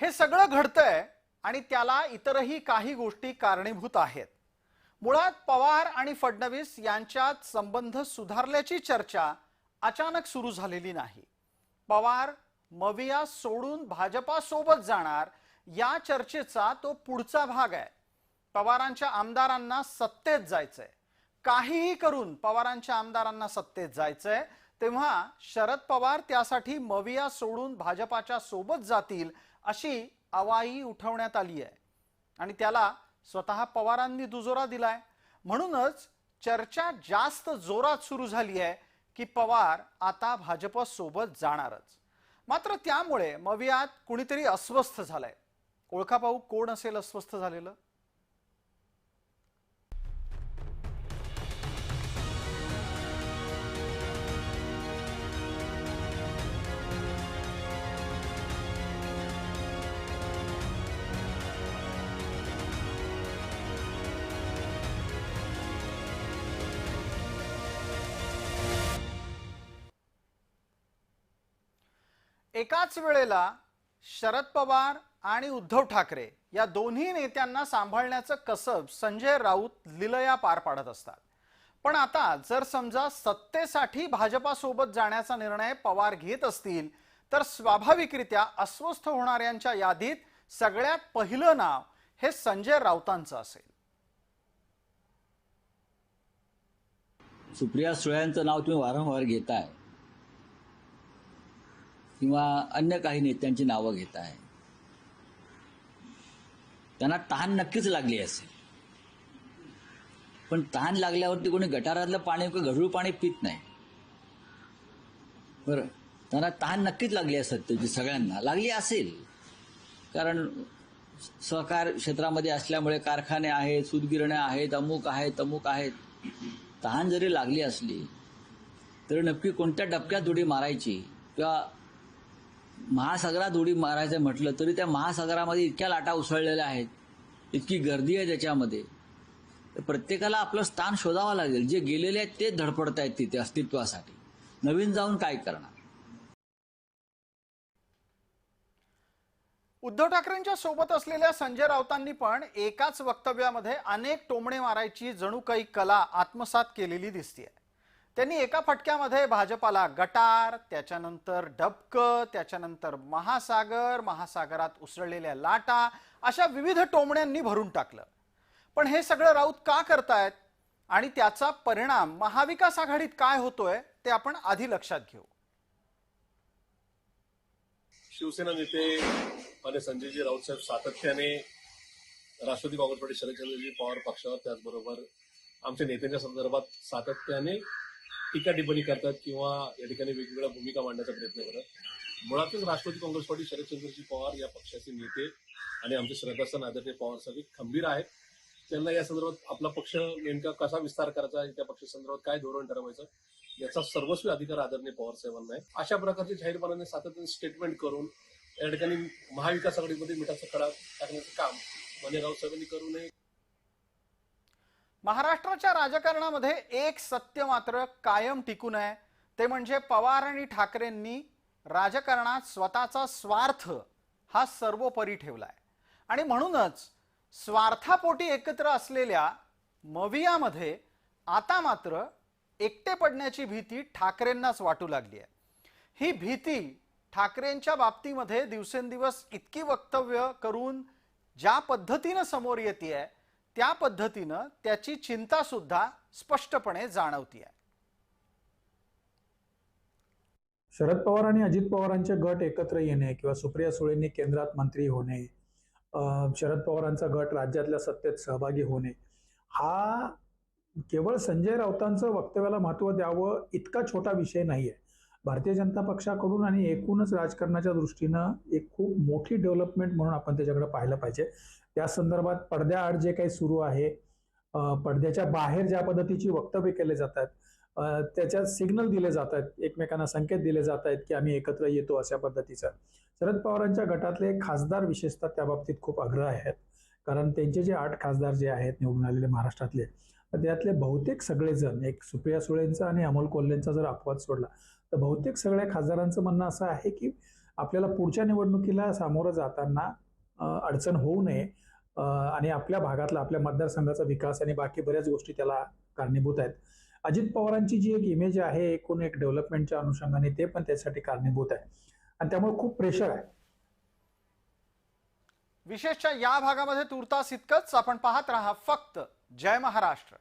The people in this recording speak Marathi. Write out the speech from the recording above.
हे सगळं घडतंय आणि त्याला इतरही काही गोष्टी कारणीभूत आहेत. मुळात पवार आणि फडणवीस यांच्यात संबंध सुधारल्याची चर्चा अचानक सुरू झालेली नाही. पवार मविया सोडून भाजपासोबत जाणार या चर्चेचा तो पुढचा भाग आहे. पवारांच्या आमदारांना सत्तेत जायचंय. काहीही करून पवारांच्या आमदारांना सत्तेत जायचंय. तेव्हा शरद पवार त्यासाठी मविया सोडून भाजपाच्या सोबत जातील अशी अवाई उठवण्यात आली आहे. आणि त्याला स्वतः पवारांनी दुजोरा दिलाय. म्हणूनच चर्चा जास्त जोरात सुरू झाली आहे की पवार आता भाजप सोबत जाणारच. मात्र त्यामुळे मवियात कुणीतरी अस्वस्थ झालंय. ओळखा पाहू कोण असेल अस्वस्थ झालेलं? एकाच वेळेला शरद पवार आणि उद्धव ठाकरे या दोन्ही नेत्यांना सांभाळण्याचं कसब संजय राऊत लिलया पार पाडत असतात. पण आता जर समजा सत्तेसाठी भाजपासोबत जाण्याचा निर्णय पवार घेत असतील तर स्वाभाविकरित्या अस्वस्थ होणाऱ्यांच्या यादीत सगळ्यात पहिलं नाव हे संजय राऊतांचं असेल. सुप्रिया सुळ्यांचं नाव तुम्ही वारंवार घेताय. किंवा अन्य काही नेत्यांची नावं घेताय त्यांना तहान नक्कीच लागली असेल. पण तहान लागल्यावरती कोणी गटारातलं पाणी किंवा गढूळ पाणी पित नाही. बरं त्यांना तहान नक्कीच लागली असेल त्याची सगळ्यांना. लागली असेल. कारण सहकार क्षेत्रामध्ये असल्यामुळे कारखाने आहेत सूतगिरण्या आहेत अमुक आहेत अमुक आहेत. तहान जरी लागली असली तर नक्की कोणत्या डबक्यात उडी मारायची किंवा महासागरात उडी मारायचं म्हटलं तरी त्या महासागरामध्ये इतक्या लाटा उसळलेल्या आहेत. इतकी गर्दी आहे त्याच्यामध्ये. प्रत्येकाला आपलं स्थान शोधावं लागेल. जे गेलेले आहेत ते धडपडत आहेत तिथे अस्तित्वासाठी. नवीन जाऊन काय करणार? उद्धव ठाकरेंच्या सोबत असलेल्या संजय राऊतांनी पण एकाच वक्तव्यामध्ये अनेक टोमणे मारायची जणू काही कला आत्मसात केलेली दिसतीये. त्यांनी एका फटक्यामध्ये भाजपाला गटार त्याच्यानंतर डबक त्याच्यानंतर महासागर महासागरात उसळलेल्या लाटा अशा विविध टोमण्यांनी भरून टाकलं. पण हे सगळं राऊत का करतायत आणि त्याचा परिणाम महाविकास आघाडीत काय होतोय ते आपण आधी लक्षात घेऊ. शिवसेना नेते मान्य संजयजी राऊत साहेब सातत्याने राष्ट्रवादी काँग्रेस पार्टी शरदचंद्रजी पवार पक्षावर त्याचबरोबर आमच्या नेत्यांच्या संदर्भात सातत्याने टीका टिप्पणी करतात किंवा या ठिकाणी वेगवेगळ्या भूमिका मांडण्याचा प्रयत्न करतात. मुळातच राष्ट्रवादी काँग्रेस पार्टी शरदचंद्रजी पवार या पक्षाचे नेते आणि आमचे श्रद्धास्थान आदरणीय पवार साहेब खंबीर आहेत. त्यांना या संदर्भात आपला पक्ष नेमका कसा विस्तार करायचा त्या पक्षासंदर्भात काय धोरण ठरवायचं याचा सर्वस्वी अधिकार आदरणीय पवार साहेबांना आहे. अशा प्रकारचे जाहीरपणाने सातत्याने स्टेटमेंट करून या ठिकाणी महाविकास आघाडीमध्ये मिठाचा खडा टाकण्याचं काम मान्य राऊत साहेबांनी करू नये. महाराष्ट्राच्या राजकारणामध्ये एक सत्य मात्र कायम टिकून आहे. ते म्हणजे पवार आणि ठाकरेंनी राजकारणात स्वतःचा स्वार्थ हा सर्वोपरी ठेवलाय. आणि म्हणूनच स्वार्थापोटी एकत्र असलेल्या मवियामध्ये आता मात्र एकटे पडण्याची भीती ठाकरेंनाच वाटू लागली आहे. ही भीती ठाकरेंच्या बाबतीमध्ये दिवसेंदिवस इतकी वक्तव्य करून ज्या पद्धतीनं समोर येते आहे त्या पद्धतीनं त्याची चिंता सुद्धा स्पष्टपणे आहे शरद पवार आणि अजित पवारांचे गट एकत्र येणे किंवा सुप्रिया सुळेंनी केंद्रात मंत्री होणे शरद पवारांचा गट राज्यातल्या सत्तेत सहभागी होणे हा केवळ संजय राऊतांचं वक्तव्याला महत्त्व द्यावं इतका छोटा विषय नाहीये. भारतीय जनता पक्षाकडून आणि एकूणच राजकारणाच्या दृष्टीनं एक खूप मोठी डेव्हलपमेंट म्हणून आपण त्याच्याकडे पाहिलं पाहिजे. त्या संदर्भात पडद्याआड जे काही सुरू आहे पडद्याच्या बाहेर ज्या पद्धतीची वक्तव्य केले जातात आहेत त्याच्यात सिग्नल दिले जात आहेत एकमेकांना संकेत दिले जात आहेत की आम्ही एकत्र येतो अशा पद्धतीचा. शरद पवारांच्या गटातले खासदार विशेषतः त्या बाबतीत खूप आग्रह आहेत. कारण त्यांचे जे आठ खासदार जे आहेत निवडून आलेले महाराष्ट्रातले त्यातले बहुतेक सगळेजण एक सुप्रिया सुळेंचा आणि अमोल कोल्हेंचा जर अपवाद सोडला तर बहुतेक सगळ्या खासदारांचं म्हणणं असं आहे की आपल्याला पुढच्या निवडणुकीला सामोरं जाताना अडचण होऊ नये आणि आपल्या भागातला आपल्या मतदारसंघाचा विकास आणि बाकी बऱ्याच गोष्टी त्याला कारणीभूत आहेत. अजित पवारांची जी एक इमेज आहे एकूण एक डेव्हलपमेंटच्या अनुषंगाने ते पण त्यासाठी कारणीभूत आहे. आणि त्यामुळे खूप प्रेशर आहे. विशेषच्या या भागामध्ये तुर्तास इतकंच आपण पाहत राहा फक्त जय महाराष्ट्र.